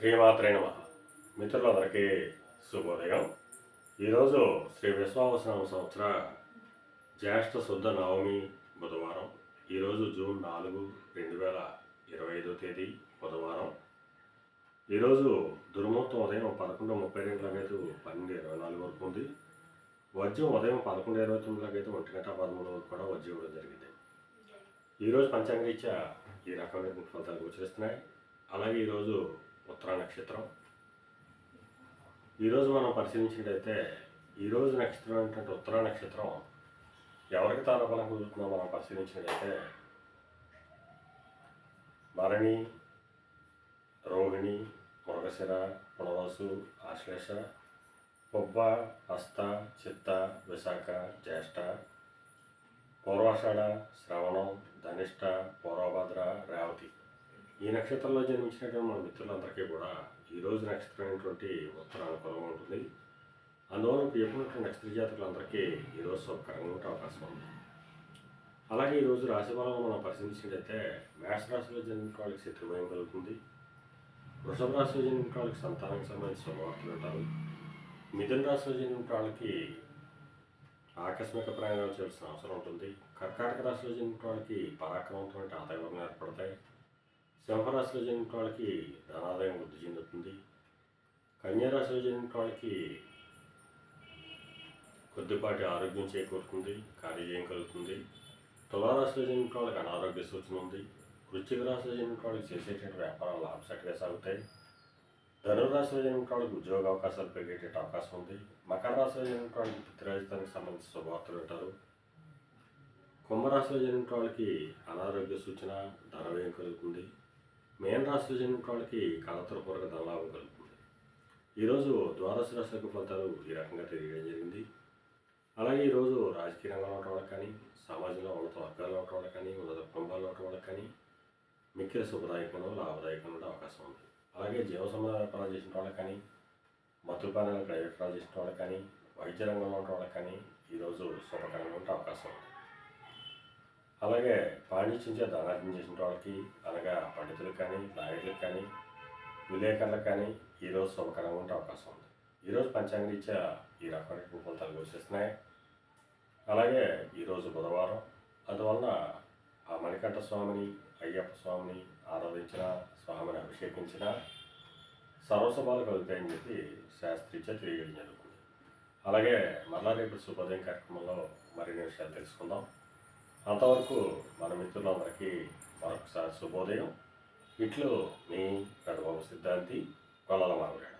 శ్రీమాత్రే నమ. మిత్రులందరికీ శుభోదయం. ఈరోజు శ్రీ విశ్వావసనామ సంవత్సర జ్యేష్ఠ శుద్ధ నవమి బుధవారం. ఈరోజు జూన్ నాలుగు రెండు వేల ఇరవై ఐదో తేదీ బుధవారం. ఈరోజు దుర్ముహూర్తం ఉదయం పదకొండు ముప్పై గంటలకైతే పన్నెండు ఇరవై నాలుగు వరకు ఉంది. వజ్యం ఉదయం పదకొండు ఇరవై తొమ్మిదిలకైతే ఒంటి గంట పదమూడు వరకు కూడా వజ్యం ఇవ్వడం జరిగింది. ఈరోజు పంచాంగరీత్యా ఈ రకమైన ఫలితాలు గోచరిస్తున్నాయి. అలాగే ఈరోజు ఉత్తర నక్షత్రం. ఈరోజు మనం పరిశీలించినట్లయితే ఈరోజు నక్షత్రం ఏంటంటే ఉత్తర నక్షత్రం. ఎవరికి తారఫలం కుదురుతుందో మనం పరిశీలించినట్లయితే భరణి రోహిణి మృగశిర పునరసు ఆశ్లేష పొబ్బ హస్త చిత్త విశాఖ జ్యేష్ఠ పూర్వాషాఢ శ్రవణం ధనిష్ట పూర్వభద్ర రేవతి. ఈ నక్షత్రంలో జన్మించినటువంటి మన మిత్రులందరికీ కూడా ఈరోజు నక్షత్రం అయినటువంటి ఉత్తర అనుకూలంగా ఉంటుంది. అందువల్ల చెప్పినటువంటి నక్షత్ర జాతకులందరికీ ఈరోజు శుభకరంగా ఉండే అవకాశం ఉంది. అలాగే ఈరోజు రాశి బలంలో మనం పరిశీలించినట్లయితే మేష రాశిలో జన్మించిన వాళ్ళకి శత్రుభయం కలుగుతుంది. వృషభ రాశిలో జన్మించిన వాళ్ళకి సంతానానికి సంబంధించిన శుభవార్తలు ఉంటారు మిథున రాశిలో జన్మించిన వాళ్ళకి ఆకస్మిక ప్రయాణాలు చేయాల్సిన అవసరం ఉంటుంది. కర్కాటక రాశిలో జన్మించిన వాళ్ళకి పరాక్రమవంతమైన ఆదాయం ఏర్పడతాయి. సింహరాశిలో జన్మించిన వాళ్ళకి ధనాదాయం వృద్ధి చెందుతుంది. కన్యారాశిలో జన్మించిన వాళ్ళకి కొద్దిపాటి ఆరోగ్యం చేకూరుతుంది కార్యజయం కలుగుతుంది. తులారాశిలో జన్మించిన వాళ్ళకి అనారోగ్య సూచన ఉంది. వృశ్చిక రాశిలో జన్మించిన వాళ్ళకి చేసేటువంటి వ్యాపారాలు లాభసాటిగా సాగుతాయి. ధనురాశిలో జన్మించిన వాళ్ళకి ఉద్యోగ అవకాశాలు పెరిగేట అవకాశం ఉంది. మకర రాశిలో జన్మించిన వాళ్ళకి పితృరాజధానికి సంబంధించిన శుభవార్తలు వింటారు. కుంభరాశిలో జన్మించిన వాళ్ళకి అనారోగ్య సూచన ధనవ్యయం కలుగుతుంది. మేన్ రాశిలో చెందిన వాళ్ళకి కలతరపూర్వక ధనలాభం కలుగుతుంది ఈరోజు ద్వాదశ రాశులకు ఫలితాలు ఈ రకంగా తెలియడం జరిగింది. అలాగే ఈరోజు రాజకీయ రంగంలో ఉన్న వాళ్ళకి కానీ సమాజంలో ఉన్నత వర్గాల్లో ఉన్న వాళ్ళకి కానీ ఉన్నత కుటుంబాల్లో ఉన్న వాళ్ళకి కానీ మిక్కిల శుభదాయకంలో లాభదాయకంలో ఉండే అవకాశం ఉంది. అలాగే జీవ సంబంధ వ్యాపారాలు చేసిన వాళ్ళకి కానీ మత్తుపానాలు ప్రయోజనాలు చేసిన వాళ్ళకి కానీ వైద్య రంగంలో ఉన్న వాళ్ళకి కానీ ఈరోజు శుభకరంగా ఉండే అవకాశం ఉంది. అలాగే పాండిత్యంచే ధనార్జన చేసిన వాళ్ళకి అనగా పండితులకు కానీ నాయకులకు కానీ విలేకరులకు కానీ ఈరోజు శుభకరంగా ఉండే అవకాశం ఉంది. ఈరోజు పంచాంగరీత్యా ఈ రకమైన ఫలితాలు ఘోషిస్తున్నాయి అలాగే ఈరోజు బుధవారం అందువలన ఆ మణికంఠ స్వామిని అయ్యప్ప స్వామిని ఆరాధించిన స్వామిని అభిషేకించిన సర్వసభాలు కలుగుతాయని చెప్పి శాస్త్రీత్యా తెలియజేయడం జరుగుతుంది. అలాగే మరలా రేపు శుభోదయం కార్యక్రమంలో మరిన్ని విషయాలు తెలుసుకుందాం. అంతవరకు మన మిత్రులందరికీ మరొకసారి శుభోదయం. ఇట్లు మీ పెద్దబాబు సిద్ధాంతి కొల్లల మారుగా